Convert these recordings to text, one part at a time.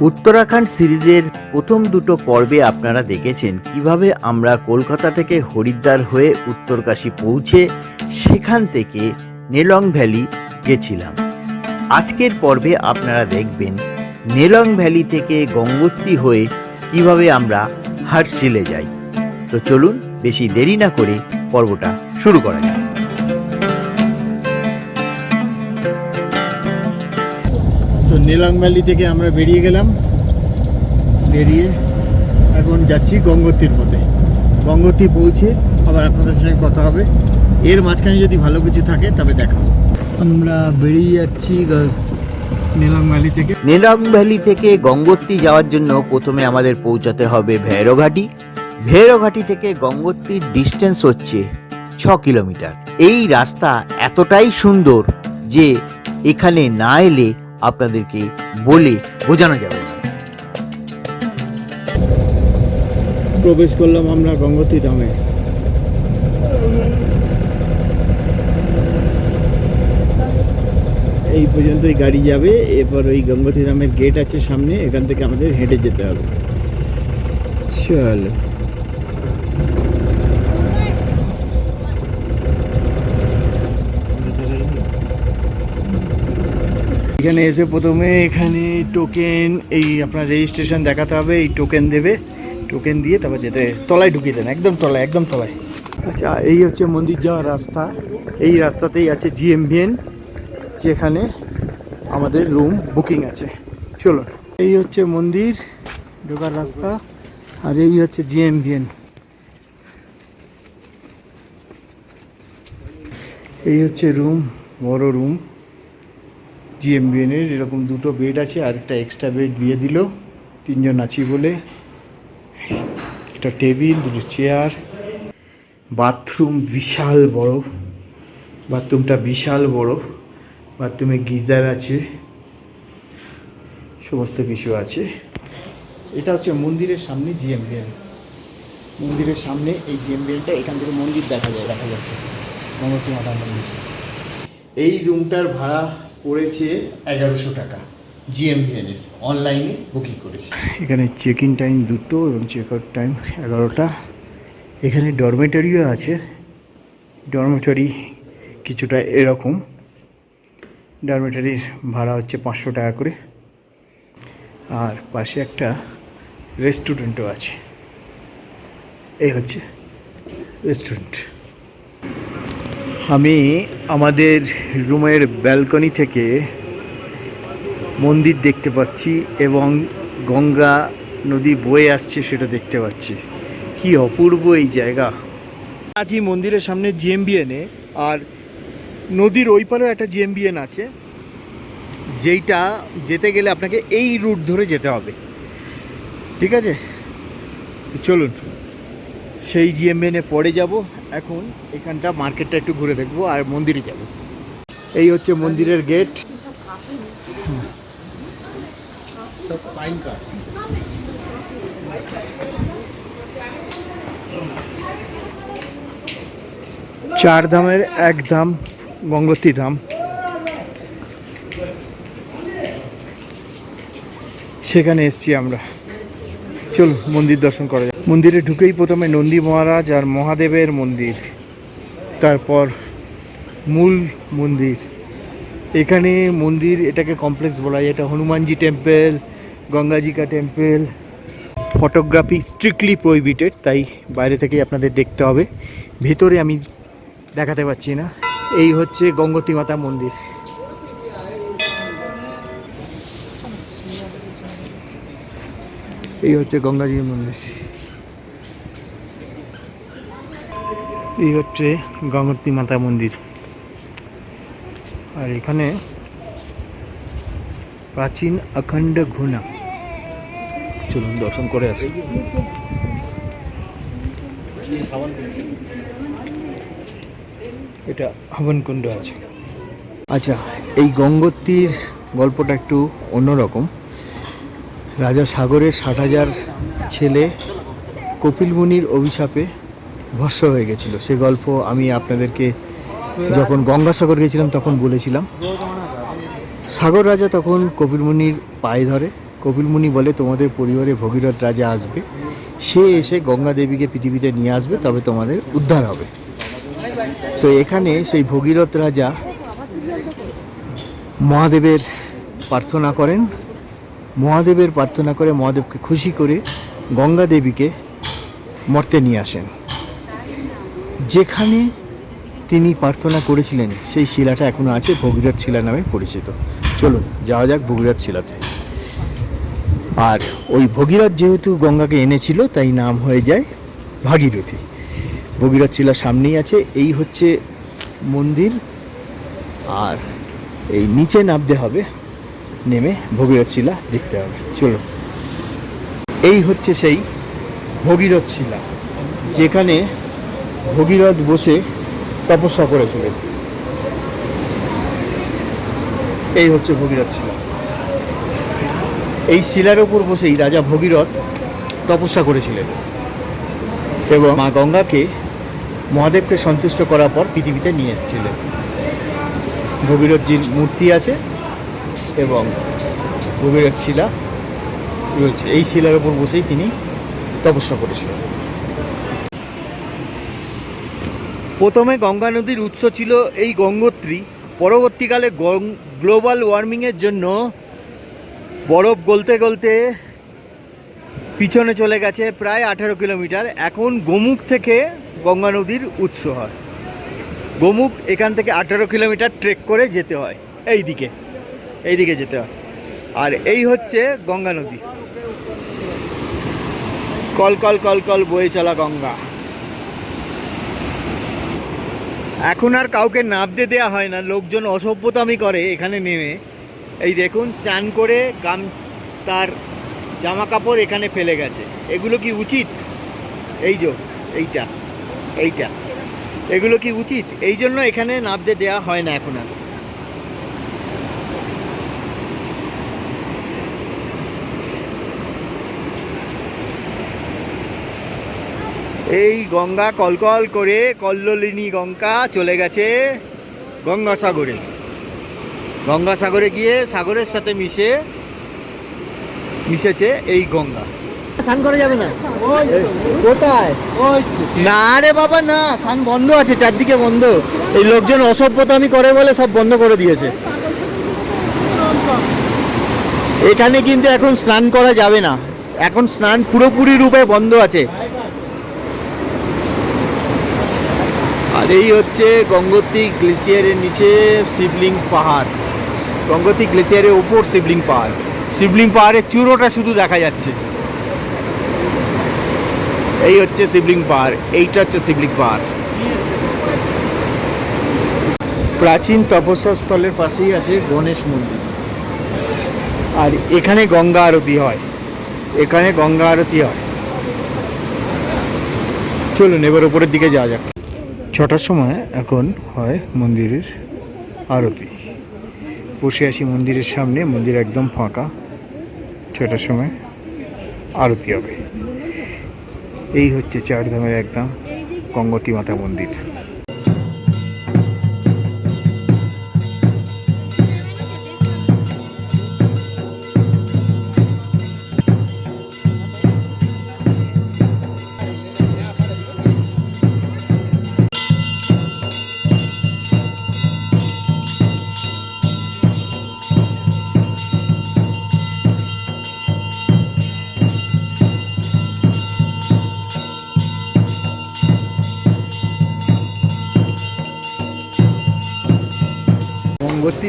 উত্তরাখণ্ড সিরিজের প্রথম দুটো পর্বে আপনারা দেখেছেন কীভাবে আমরা কলকাতা থেকে হরিদ্বার হয়ে উত্তরকাশী পৌঁছে সেখান থেকে নেলং ভ্যালি গেছিলাম। আজকের পর্বে আপনারা দেখবেন নেলং ভ্যালি থেকে গঙ্গোত্রী হয়ে কীভাবে আমরা হার্সিলে যাই। তো চলুন, বেশি দেরি না করে পর্বটা শুরু করা যাক। তো নেলাং ভ্যালি থেকে আমরা বেরিয়ে গেলাম। বেরিয়ে এখন যাচ্ছি গঙ্গোত্রীর পথে। গঙ্গোত্রী পৌঁছে আবার আপনাদের সঙ্গে কথা হবে। এর মাঝখানে যদি ভালো কিছু থাকে তবে দেখাবো। আমরা বেরিয়ে যাচ্ছি নেলাং ভ্যালি থেকে। ভ্যালি থেকে গঙ্গোত্রী যাওয়ার জন্য প্রথমে আমাদের পৌঁছাতে হবে ভৈরঘাটি। ভৈরঘাটি থেকে গঙ্গোত্রীর ডিস্টেন্স হচ্ছে ছ কিলোমিটার। এই রাস্তা এতটাই সুন্দর যে এখানে না এলে আপনাদেরকে বলে বোঝানো যাবে। প্রবেশ করলাম আমরা গঙ্গোত্রী ধামে। এই পর্যন্তই গাড়ি যাবে, এরপর ওই গঙ্গোত্রী ধামের গেট আছে সামনে, এখান থেকে আমাদের হেঁটে যেতে হবে। চলো। এখানে এসে প্রথমে এখানে টোকেন এই আপনার রেজিস্ট্রেশন দেখাতে হবে, এই টোকেন দেবে। টোকেন দিয়ে তারপর যেতে, তলায় ঢুকিয়ে দেন, একদম তলায় একদম তলায়। আচ্ছা এই হচ্ছে মন্দির যাওয়ার রাস্তা। এই রাস্তাতেই আছে জিএমভিএন যেখানে আমাদের রুম বুকিং আছে। চলুন, এই হচ্ছে মন্দির, ঢোকার রাস্তা, আর এই হচ্ছে জিএমভিএন এই হচ্ছে রুম বড় রুম জিএমবিএনের এরকম দুটো বেড আছে আর একটা এক্সট্রা বেড দিয়ে দিল। তিনজন আছি বলে। একটা টেবিল, দুটো চেয়ার বাথরুম বিশাল বড়। বাথরুমটা বিশাল বড়। বাথরুমে গিজার আছে। সমস্ত কিছু আছে। এটা হচ্ছে মন্দিরের সামনে জিএমবিএন মন্দিরের সামনে এই জিএমবিএনটা এখান থেকে মন্দির দেখা যায়, দেখা যাচ্ছে। গঙ্গতী মাতা মন্দির। এই রুমটার ভাড়া পড়েছে এগারোশো টাকা জিএমভিএনের অনলাইনে বুকিং করেছি। এখানে চেক ইন টাইম দুটো এবং চেক আউট টাইম এগারোটা। এখানে ডরমেটরিও আছে। ডরমেটরি কিছুটা এরকম। ডরমেটরির ভাড়া হচ্ছে পাঁচশো টাকা করে। আর পাশে একটা রেস্টুরেন্টও আছে। এই হচ্ছে রেস্টুরেন্ট আমি আমাদের রুমের ব্যালকনি থেকে মন্দির দেখতে পাচ্ছি এবং গঙ্গা নদী বয়ে আসছে সেটা দেখতে পাচ্ছি। কি অপূর্ব এই জায়গা। আছি মন্দিরের সামনে জিএমবিএনে আর নদীর ওই পারেও একটা জিএমবিএন আছে যেইটা যেতে গেলে আপনাকে এই রুট ধরে যেতে হবে। ঠিক আছে? চলুন, সেই জিএমএনে পরে যাব। এখন এখানটা মার্কেটটা একটু ঘুরে দেখব আর মন্দিরে যাব। এই হচ্ছে মন্দিরের গেট চার ধামের এক ধাম গঙ্গোত্রী ধাম। সেখানে এসছি আমরা। চল মন্দির দর্শন করা যাক। মন্দিরে ঢুকেই প্রথমে নন্দী মহারাজ আর মহাদেবের মন্দির, তারপর মূল মন্দির। এখানে মন্দির এটাকে কমপ্লেক্স বলা যায়, এটা হনুমানজি টেম্পেল গঙ্গাজিকা টেম্পেল ফটোগ্রাফি স্ট্রিক্টলি প্রহিবিটেড তাই বাইরে থেকেই আপনাদের দেখতে হবে। ভেতরে আমি দেখাতে পাচ্ছি না। এই হচ্ছে গঙ্গতী মাতা মন্দির। এই হচ্ছে গঙ্গাজির মন্দির। এই হচ্ছে গঙ্গোত্রী মাতা মন্দির। আর এখানে প্রাচীন অখণ্ড ঘুনা। চলুন দর্শন করে আসি। এটা হবনকুণ্ড আছে। আচ্ছা এই গঙ্গোত্রীর গল্পটা একটু অন্যরকম। রাজা সাগরের ষাট হাজার ছেলে কপিল মুনির অভিশাপে ভস্য হয়ে গেছিল। সে গল্প আমি আপনাদেরকে যখন গঙ্গাসাগর গেছিলাম তখন বলেছিলাম। সাগর রাজা তখন কপিল মুনির পায়ে ধরে। কপিল মুনি বলে, তোমাদের পরিবারে ভগীরথ রাজা আসবে। সে এসে গঙ্গা দেবীকে পৃথিবীতে নিয়ে আসবে, তবে তোমাদের উদ্ধার হবে। তো এখানে সেই ভগীরথ রাজা মহাদেবের প্রার্থনা করেন। মহাদেবের প্রার্থনা করে মহাদেবকে খুশি করে গঙ্গা দেবীকে মর্তে নিয়ে আসেন। যেখানে তিনি প্রার্থনা করেছিলেন, সেই শিলাটা এখনও আছে, ভগীরথ শিলা নামে পরিচিত। চলুন, যাওয়া যাক ভগীরথ শিলাতে। আর ওই ভগীরথ যেহেতু গঙ্গাকে এনেছিল, তাই নাম হয়ে যায় ভাগীরথী। ভগীরথ শিলা সামনেই আছে, এই হচ্ছে মন্দির, আর এই নিচে নামতে হবে নেমে ভগীরথ শিলা দেখতে হবে। চলুন। এই হচ্ছে সেই ভগীরথ শিলা, যেখানে ভগীরথ বসে তপস্যা করেছিলেন। এই হচ্ছে ভগীরথ শিলা। এই শিলার ওপর বসেই রাজা ভগীরথ তপস্যা করেছিলেন এবং মা গঙ্গাকে মহাদেবকে সন্তুষ্ট করার পর পৃথিবীতে নিয়ে এসেছিলেন। ভগীরথজির মূর্তি আছে এবং ভগীরথ শিলা রয়েছে এই শিলার উপর বসেই তিনি তপস্যা করেছিলেন। প্রথমে গঙ্গা নদীর উৎস ছিল এই গঙ্গোত্রী। পরবর্তীকালে গ্লোবাল ওয়ার্মিংয়ের জন্য বরফ গলতে গলতে পিছনে চলে গেছে প্রায় আঠেরো কিলোমিটার। এখন গোমুখ থেকে গঙ্গা নদীর উৎস হয়। গোমুখ এখান থেকে আঠেরো কিলোমিটার ট্রেক করে যেতে হয় এই দিকে এই দিকে যেতে হয়। আর এই হচ্ছে গঙ্গা নদী। কল কল কল কল বয়ে চলা গঙ্গা। এখন আর কাউকে নাবতে দেওয়া হয় না, লোকজন অসভ্যতামি করে এখানে নেমে। এই দেখুন, চান করে গাম, তার জামা কাপড় এখানে ফেলে গেছে। এগুলো কি উচিত? এই যে, এইটা এইটা। এগুলো কি উচিত? এই জন্য এখানে নাবতে দেওয়া হয় না এখন আর। এই গঙ্গা কলকল করে কল্লোলিনী গঙ্গা চলে গেছে গঙ্গাসাগরে। গঙ্গাসাগরে গিয়ে সাগরের সাথে মিশে মিশেছে এই গঙ্গা। স্নান করা যাবে না? কোথায়? না রে বাবা, না, স্নান বন্ধ আছে, চারদিকে বন্ধ। এই লোকজন অসভ্যতামি করে বলে সব বন্ধ করে দিয়েছে। এখানে কিন্তু এখন স্নান করা যাবে না। এখন স্নান পুরোপুরি রূপে বন্ধ আছে। এই হচ্ছে গঙ্গোত্রী গ্লেসিয়ারের নিচে শিবলিং পাহাড়। গঙ্গোত্রী গ্লেসিয়ারের উপর শিবলিং পাহাড়। শিবলিং পাহাড়ের চূড়োটা শুধু দেখা যাচ্ছে। এই হচ্ছে শিবলিং পাহাড়, এইটা হচ্ছে শিবলিং পাহাড়। প্রাচীন তপস্যা স্থলের পাশেই আছে গণেশ মন্দির। আর এখানে গঙ্গা আরতি হয়। এখানে গঙ্গা আরতি হয়। চলুন, এবার উপরের দিকে যাওয়া যাক। ছটার সময় এখন হয় মন্দিরের আরতি। বসে আসি মন্দিরের সামনে, মন্দির একদম ফাঁকা, ছটার সময় আরতি হবে। এই হচ্ছে চারধামের একদম গঙ্গতী মাতা মন্দির।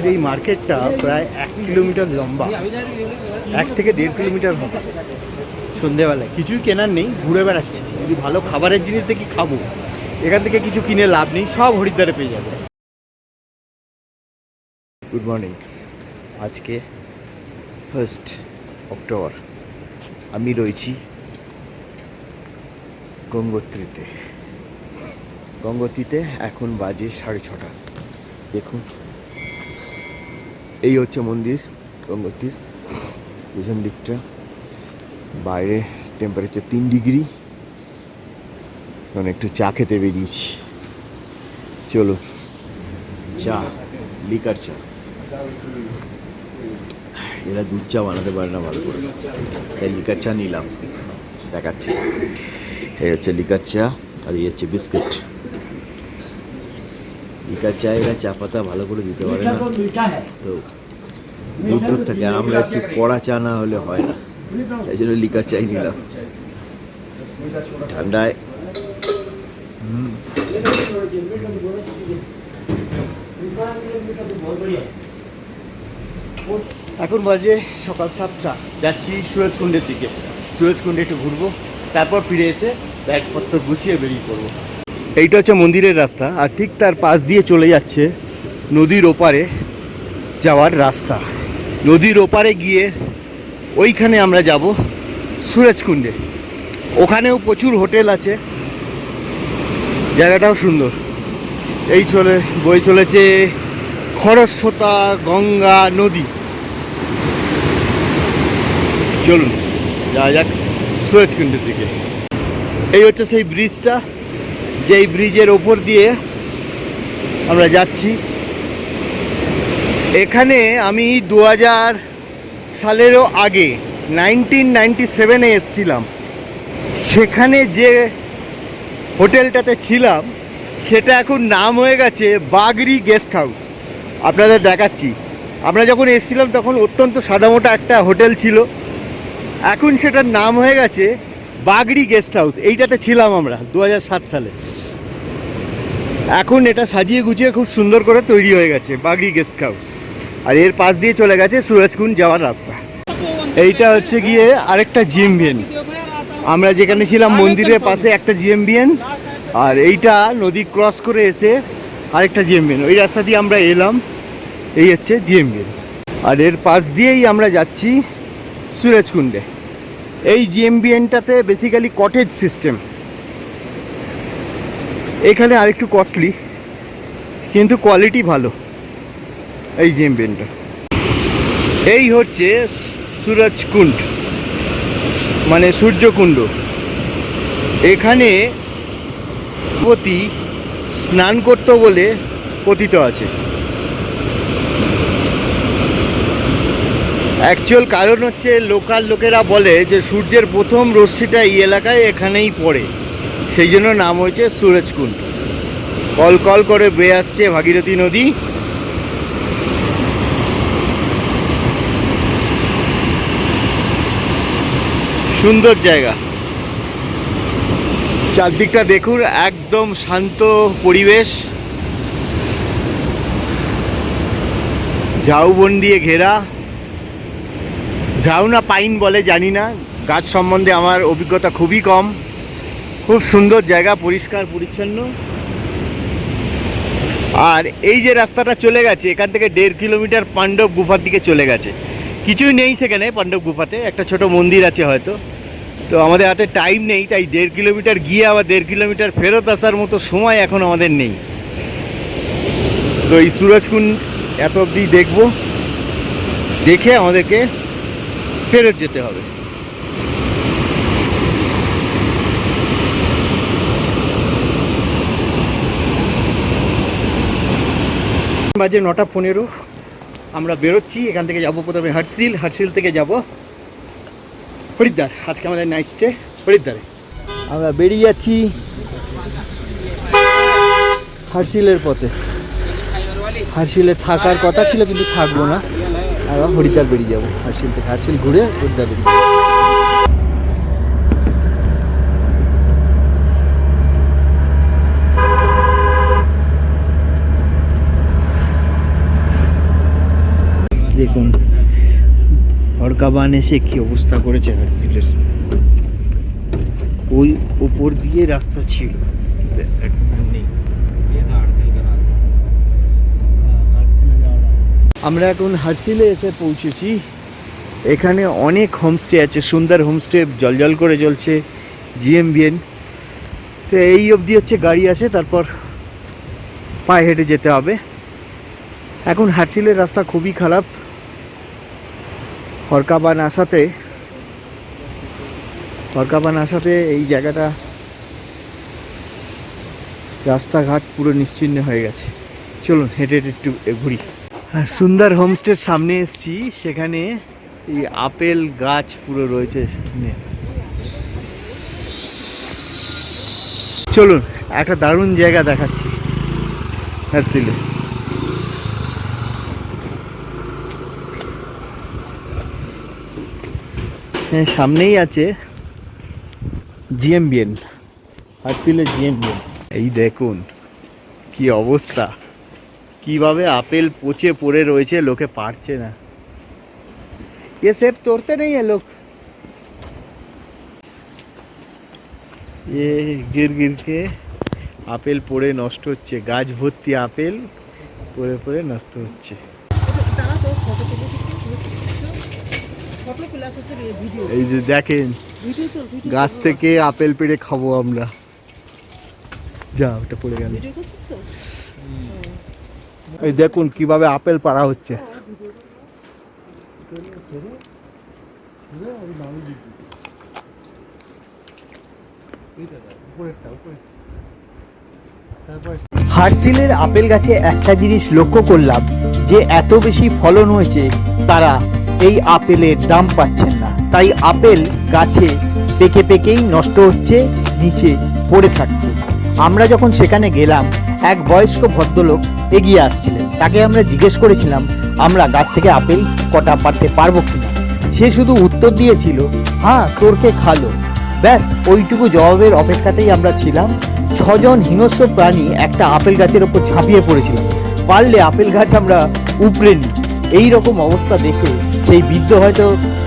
গঙ্গোত্রীর এই মার্কেটটা প্রায় এক কিলোমিটার লম্বা। এক থেকে দেড় কিলোমিটার হবে। সন্ধেবেলায়। কিছুই কেনার নেই, ঘুরে বেড়াচ্ছি। যদি ভালো খাবারের জিনিস দেখি খাব। এখান থেকে কিছু কিনে লাভ নেই, সব হরিদ্বারে পেয়ে যাবে। গুড মর্নিং আজকে ফার্স্ট অক্টোবর আমি রয়েছি গঙ্গোত্রীতে। গঙ্গোত্রীতে এখন বাজে সাড়ে ছটা। দেখুন। এই হচ্ছে মন্দির, গঙ্গোত্রীর পেছন দিকটা। বাইরে টেম্পারেচার তিন ডিগ্রি এখন একটু চা খেতে বেরিয়েছি। চলো, চা লিকার চা। এরা দুধ চা বানাতে পারে না ভালো করে। তাই লিকার চা নিলাম, দেখাচ্ছি। এই হচ্ছে লিকার চা, আর এই হচ্ছে বিস্কিট লিকার চা এরা চা পাতা ভালো করে দিতে পারে না। তো দুধ দুধ থাকে আর আমরা একটু কড়া চা না হলে হয় না। তাই জন্য লিকার চাই নিলাম। ঠান্ডায়। এখন বাজে সকাল সাতটা। যাচ্ছি সুরজকুণ্ডের দিকে। সুরজকুণ্ডে একটু ঘুরবো তারপর ফিরে এসে ব্যাগপত্র গুছিয়ে বেরিয়ে পড়ব। এইটা হচ্ছে মন্দিরের রাস্তা, আর ঠিক তার পাশ দিয়ে চলে যাচ্ছে নদীর ওপারে যাওয়ার রাস্তা। নদীর ওপারে গিয়ে ওইখানে আমরা যাব সুরজকুণ্ডে। ওখানেও প্রচুর হোটেল আছে। জায়গাটাও সুন্দর। এই চলে, বই চলেছে খরস্রোতা, গঙ্গা নদী। চলুন, যাওয়া যাক সুয়েজকুণ্ডের দিকে। এই হচ্ছে সেই ব্রিজটা যেই ব্রিজের ওপর দিয়ে আমরা যাচ্ছি। এখানে আমি দু হাজার সালেরও আগে নাইনটিন নাইনটি সেভেনে এসছিলাম। সেখানে যে হোটেলটাতে ছিলাম, সেটা এখন নাম হয়ে গেছে বাগরি গেস্ট হাউস। আপনাদের দেখাচ্ছি। আমরা যখন এসেছিলাম, তখন অত্যন্ত সাদামোটা একটা হোটেল ছিল। এখন সেটার নাম হয়ে গেছে বাগরি গেস্ট হাউস। এইটাতে ছিলাম আমরা দু হাজার সাত সালে। এখন এটা সাজিয়ে গুছিয়ে খুব সুন্দর করে তৈরি হয়ে গেছে, বাগরি গেস্ট হাউস আর এর পাশ দিয়ে চলে গেছে সুরজকুন্ড যাওয়ার রাস্তা। এইটা হচ্ছে গিয়ে আরেকটা জিএমবিএন আমরা যেখানে ছিলাম মন্দিরের পাশে একটা জিএমবিএন আর এইটা নদী ক্রস করে এসে আরেকটা জিএমবিএন ওই রাস্তা দিয়ে আমরা এলাম, এই হচ্ছে জিএমবিএন আর এর পাশ দিয়েই আমরা যাচ্ছি সুরেজকুণ্ডে। এই জিএমবিএনটাতে বেসিক্যালি কটেজ সিস্টেম এখানে আরেকটু কস্টলি কিন্তু কোয়ালিটি ভালো। এই জিএম পেনটা এই হচ্ছে সুরজকুণ্ড মানে সূর্যকুণ্ড। এখানে পতি স্নান করতো বলে কথিত আছে। অ্যাকচুয়াল কারণ হচ্ছে লোকাল লোকেরা বলে যে, সূর্যের প্রথম রশ্মিটা এই এলাকায় এখানেই পড়ে। সেই জন্য নাম হয়েছে সুরজকুণ্ড কল কল করে বেয়ে আসছে ভাগীরথী নদী। সুন্দর জায়গা। চারদিকটা দেখুন, একদম শান্ত পরিবেশ। ঝাউবন দিয়ে ঘেরা। ঝাউ না পাইন বলে জানি না। গাছ সম্বন্ধে আমার অভিজ্ঞতা খুবই কম। খুব সুন্দর জায়গা, পরিষ্কার, পরিচ্ছন্ন। আর এই যে রাস্তাটা চলে গেছে, এখান থেকে দেড় কিলোমিটার পাণ্ডব গুফার দিকে চলে গেছে। কিছুই নেই সেখানে পাণ্ডব গুফাতে, একটা ছোট মন্দির আছে হয়তো। তো আমাদের হাতে টাইম নেই, তাই দেড় কিলোমিটার গিয়ে আবার দেড় কিলোমিটার ফেরত আসার মতো সময় এখন আমাদের নেই। তো এই সুরজকুণ্ড এত অবধি দেখব। দেখে আমাদেরকে ফেরত যেতে হবে। বাজে নটা পনেরো। আমরা বেরোচ্ছি, এখান থেকে যাব প্রথমে হাটসিল হাটসিল থেকে যাব হরিদ্বার। আজকে আমাদের নাইট স্টে হরিদ্বারে। আমরা বেরিয়ে যাচ্ছি হার্সিলের পথে। হার্সিলে থাকার কথা ছিল, কিন্তু থাকব না। আমরা হরিদ্বার বেরিয়ে যাব। হার্সিল থেকে হার্সিল ঘুরে হরিদ্বার বেরিয়ে যাব দেখুন হরকাবান এসে কি অবস্থা করেছে হার্সিলের? ওই উপর দিয়ে রাস্তা ছিল। নেই। আমরা এখন হার্সিলে এসে পৌঁছেছি। এখানে অনেক হোমস্টে আছে সুন্দর হোমস্টে জলজল করে জ্বলছে জিএমবিএন তো এই অবধি হচ্ছে গাড়ি আসে তারপর পায়ে হেঁটে যেতে হবে। এখন হার্সিলের রাস্তা খুবই খারাপ। হরকাবান আসাতে হরকাবান আসাতে এই জায়গাটা রাস্তাঘাট পুরো নিশ্চিহ্ন হয়ে গেছে। চলুন হেঁটে হেঁটে একটু ঘুরি। আর সুন্দর হোমস্টের সামনে এসেছি। সেখানে এই আপেল গাছ পুরো রয়েছে সামনে চলুন, একটা দারুণ জায়গা দেখাচ্ছি। হ্যাঁ সামনেই আছে জিএমবিএন হারসিলে জিএমবিএন এই দেখুন কি অবস্থা কিভাবে আপেল পচে পড়ে রয়েছে লোকে পারছে না ये सेब तोड़ते नहीं है लोग ये गिर गिर के আপেল পড়ে নষ্ট হচ্ছে গাছ ভর্তি আপেল পড়ে পড়ে নষ্ট হচ্ছে এই যে দেখেন গাছ থেকে আপেল পেড়ে খাব আমরা। যা ওটা পড়ে গেল। এই দেখুন কীভাবে আপেল পাড়া হচ্ছে। হারসিলের আপেল গাছে একটা জিনিস লক্ষ্য করলাম যে এত বেশি ফলন হয়েছে তারা এই আপেলের দাম পাচ্ছেন না। তাই আপেল গাছে পেকে পেকেই নষ্ট হচ্ছে, নিচে পড়ে থাকছে। আমরা যখন সেখানে গেলাম, এক বয়স্ক ভদ্রলোক এগিয়ে আসছিলেন। তাকে আমরা জিজ্ঞেস করেছিলাম, আমরা গাছ থেকে আপেল কটা পারতে পারব কিনা? সে শুধু উত্তর দিয়েছিল হ্যাঁ তোরকে খালো। ব্যাস, ওইটুকু জবাবের অপেক্ষাতেই আমরা ছিলাম। ছজন হিংস্র প্রাণী একটা আপেল গাছের ওপর ঝাঁপিয়ে পড়েছিলাম পারলে আপেল গাছ আমরা উপড়ে নিই। এই রকম অবস্থা দেখে সেই বৃদ্ধ হয়তো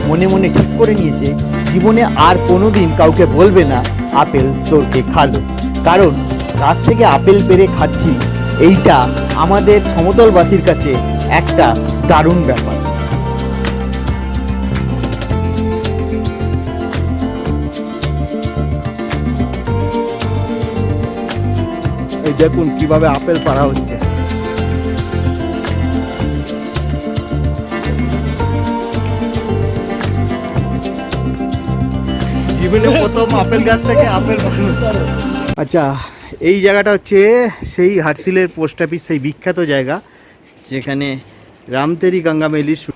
মনে মনে ঠিক করে নিয়েছে, জীবনে আর কোনোদিন কাউকে বলবে না, আপেল তোরকে খালো। কারণ গাছ থেকে আপেল পেরে খাচ্ছি, এইটা আমাদের সমতলবাসীর কাছে একটা দারুণ ব্যাপার। দেখুন কীভাবে আপেল পাড়া হচ্ছে। প্রথম আপেল গাছ থেকে আপেল আচ্ছা এই জায়গাটা হচ্ছে সেই হাটসিলের পোস্ট অফিস, সেই বিখ্যাত জায়গা, যেখানে রামতেরি গঙ্গা মেলির শু-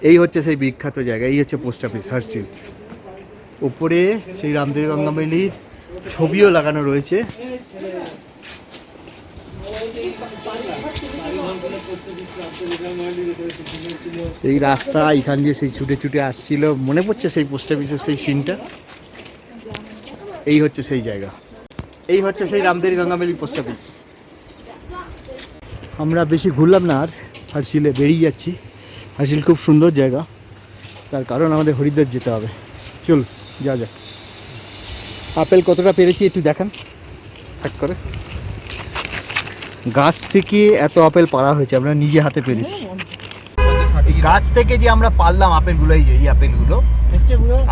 এই হচ্ছে সেই বিখ্যাত জায়গা, এই হচ্ছে পোস্ট অফিস হাটসিল উপরে সেই রামতেরি গঙ্গা মেলির ছবিও লাগানো রয়েছে। এই রাস্তা এখান দিয়ে সেই ছুটে ছুটে আসছিল। মনে পড়ছে সেই পোস্ট অফিসের সেই সিনটা এই হচ্ছে সেই জায়গা। এই হচ্ছে সেই রামদেরি গঙ্গামেলি পোস্ট অফিস আমরা বেশি ঘুরলাম না আর। হারসিলে বেরিয়ে যাচ্ছি। হারসিল খুব সুন্দর জায়গা। তার কারণ আমাদের হরিদ্বার যেতে হবে। চল যা যাক। আপেল কতটা পেরেছি একটু দেখান। এক করে। গাছ থেকে এত আপেল পাড়া হয়েছে আমরা নিজে হাতে পেরেছি। গাছ থেকে যে আমরা পারলাম আপেলগুলো এই যে এই আপেলগুলো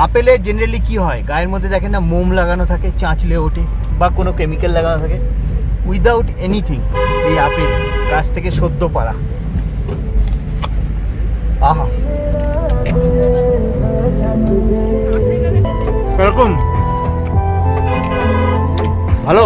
আপেলে জেনারেলি কি হয় গায়ের মধ্যে দেখেন না মোম লাগানো থাকে চাঁচলে ওঠে বা কোনো কেমিক্যাল লাগানো থাকে। উইদাউট এনিথিং এই আপেল গাছ থেকে সদ্য পাড়া। আহা। এরকম ভালো